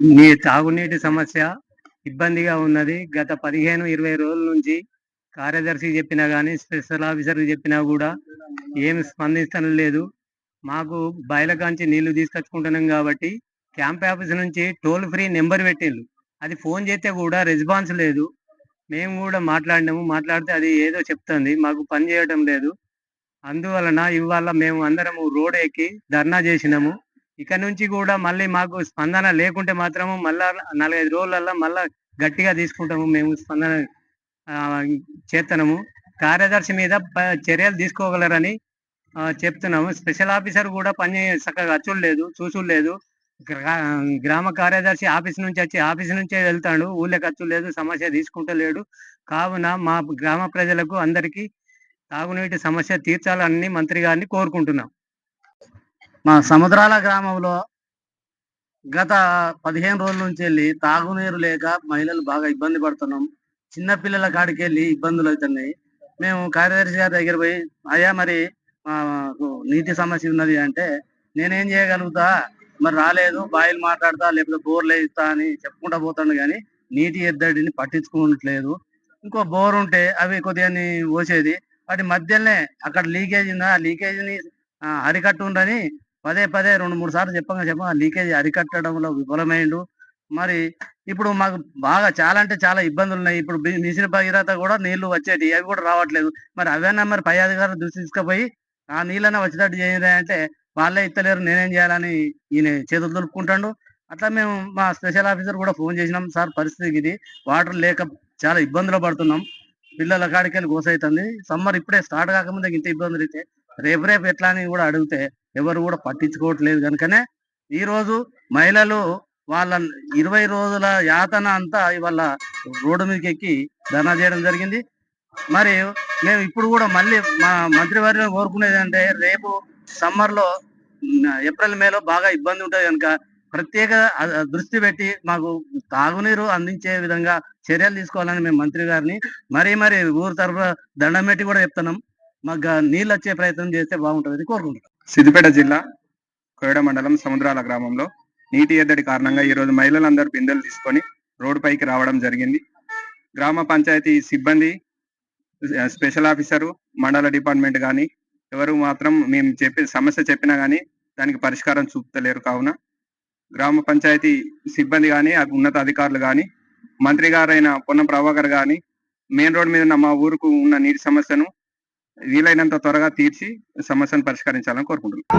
నీ తాగునీటి సమస్య ఇబ్బందిగా ఉన్నది. గత పదిహేను ఇరవై రోజుల నుంచి కార్యదర్శికి చెప్పినా కానీ స్పెషల్ ఆఫీసర్కి చెప్పినా కూడా ఏమి స్పందించడం లేదు. మాకు బయలకాంచి నీళ్ళు తీసుకొచ్చుకుంటున్నాం కాబట్టి క్యాంప్ ఆఫీస్ నుంచి టోల్ ఫ్రీ నెంబర్ పెట్టిండ్రు. అది ఫోన్ చేస్తే కూడా రెస్పాన్స్ లేదు. మేము కూడా మాట్లాడినాము. మాట్లాడితే అది ఏదో చెప్తుంది. మాకు పని చేయడం లేదు. అందువలన ఇవాళ మేము అందరము రోడ్ ఎక్కి ధర్నా చేసినాము. ఇక నుంచి కూడా మళ్ళీ మాకు స్పందన లేకుంటే మాత్రము మళ్ళా నాలుగైదు రోజులల్లో మళ్ళా గట్టిగా తీసుకుంటాము మేము స్పందన చేస్తున్నాము కార్యదర్శి మీద ప- చర్యలు తీసుకోగలరని చెప్తున్నాము. స్పెషల్ ఆఫీసర్ కూడా పని చక్కగా అచ్చుడు లేదు చూసుడు లేదు గ్రా- గ్రామ కార్యదర్శి ఆఫీస్ నుంచి వచ్చి ఆఫీస్ నుంచే వెళ్తాడు ఊళ్ళకి ఖర్చు లేదు సమస్య తీసుకుంటలేడు. కావున మా గ్రామ ప్రజలకు అందరికీ తాగునీటి సమస్య తీర్చాలని మంత్రి గారిని కోరుకుంటున్నాం. మా సముద్రాల గ్రామంలో గత పదిహేను రోజుల నుంచి వెళ్ళి తాగునీరు లేక మహిళలు బాగా ఇబ్బంది పడుతున్నాం. చిన్న పిల్లల కాడికి వెళ్ళి ఇబ్బందులు అవుతున్నాయి. మేము కార్యదర్శి గారి దగ్గర పోయి అయ్యా మరి నీటి సమస్య ఉన్నది అంటే నేనేం చేయగలుగుతా? మరి రాలేదు బాయిలు మాట్లాడతా లేకపోతే బోర్లు వేస్తా అని చెప్పుకుంటా పోతాను కానీ నీటి ఎద్దడిని పట్టించుకోవట్లేదు ఇంకో బోర్ ఉంటే అవి కొద్దిగా పోసేది వాటి మధ్యలోనే అక్కడ లీకేజ్ ఉందా? ఆ లీకేజ్ని అరికట్టుండని పదే పదే రెండు మూడు సార్లు చెప్పగా చెప్పగా లీకేజ్ అరికట్టడంలో విఫలమైండు. మరి ఇప్పుడు మాకు బాగా చాలా అంటే చాలా ఇబ్బందులు ఉన్నాయి ఇప్పుడు మిషన్ భగీరథ కూడా నీళ్ళు వచ్చేటి అవి కూడా రావట్లేదు. మరి అవన్నీ మరి పై అధికారులు దృష్టి తీసుకుపోయి ఆ నీళ్ళనే వచ్చేటట్టు చేయండి అంటే వాళ్ళే ఇస్తలేరు నేనేం చేయాలని ఈయన చేతులు దులుపుకుంటాడు. అట్లా మేము మా స్పెషల్ ఆఫీసర్ కూడా ఫోన్ చేసినాం సార్ పరిస్థితి ఇది వాటర్ లేక చాలా ఇబ్బందులు పడుతున్నాం. పిల్లల కాడికి వెళ్ళి గోసైతుంది. సమ్మర్ ఇప్పుడే స్టార్ట్ కాకముందే ఇంత ఇబ్బందులు అయితే రేపు రేపు ఎట్లా అని కూడా అడిగితే ఎవరు కూడా పట్టించుకోవట్లేదు కనుకనే ఈ రోజు మహిళలు వాళ్ళ ఇరవై రోజుల యాతన అంతా ఇవాళ రోడ్డు మీదకి ఎక్కి ధర్నా చేయడం జరిగింది. మరి మేము ఇప్పుడు కూడా మళ్ళీ మా మంత్రివర్యం కోరుకునేది అంటే రేపు సమ్మర్లో ఏప్రిల్ మేలో బాగా ఇబ్బంది ఉంటుంది కనుక ప్రత్యేక దృష్టి పెట్టి మాకు తాగునీరు అందించే విధంగా చర్యలు తీసుకోవాలని మేము మంత్రి గారిని మరీ మరి ఊరు తరఫున దండం పెట్టి కూడా చెప్తున్నాం. మాకు నీళ్ళు వచ్చే ప్రయత్నం చేస్తే బాగుంటుంది కోరుకుంటున్నాం. సిద్దిపేట జిల్లా కోయడ మండలం సముద్రాల గ్రామంలో నీటి ఎద్దడి కారణంగా ఈ రోజు మహిళలందరూ బిందెలు తీసుకొని రోడ్డు పైకి రావడం జరిగింది. గ్రామ పంచాయతీ సిబ్బంది స్పెషల్ ఆఫీసరు మండల డిపార్ట్మెంట్ కానీ ఎవరు మాత్రం మేము చెప్పే సమస్య చెప్పినా కానీ దానికి పరిష్కారం చూపుతలేరు. కావున గ్రామ పంచాయతీ సిబ్బంది కానీ ఉన్నత అధికారులు కానీ మంత్రి గారైన పొన్నం ప్రభాకర్ కానీ మెయిన్ రోడ్ మీద ఉన్న మా ఊరుకు ఉన్న నీటి సమస్యను వీలైనంత త్వరగా తీర్చి సమస్యను పరిష్కరించాలని కోరుకుంటున్నాను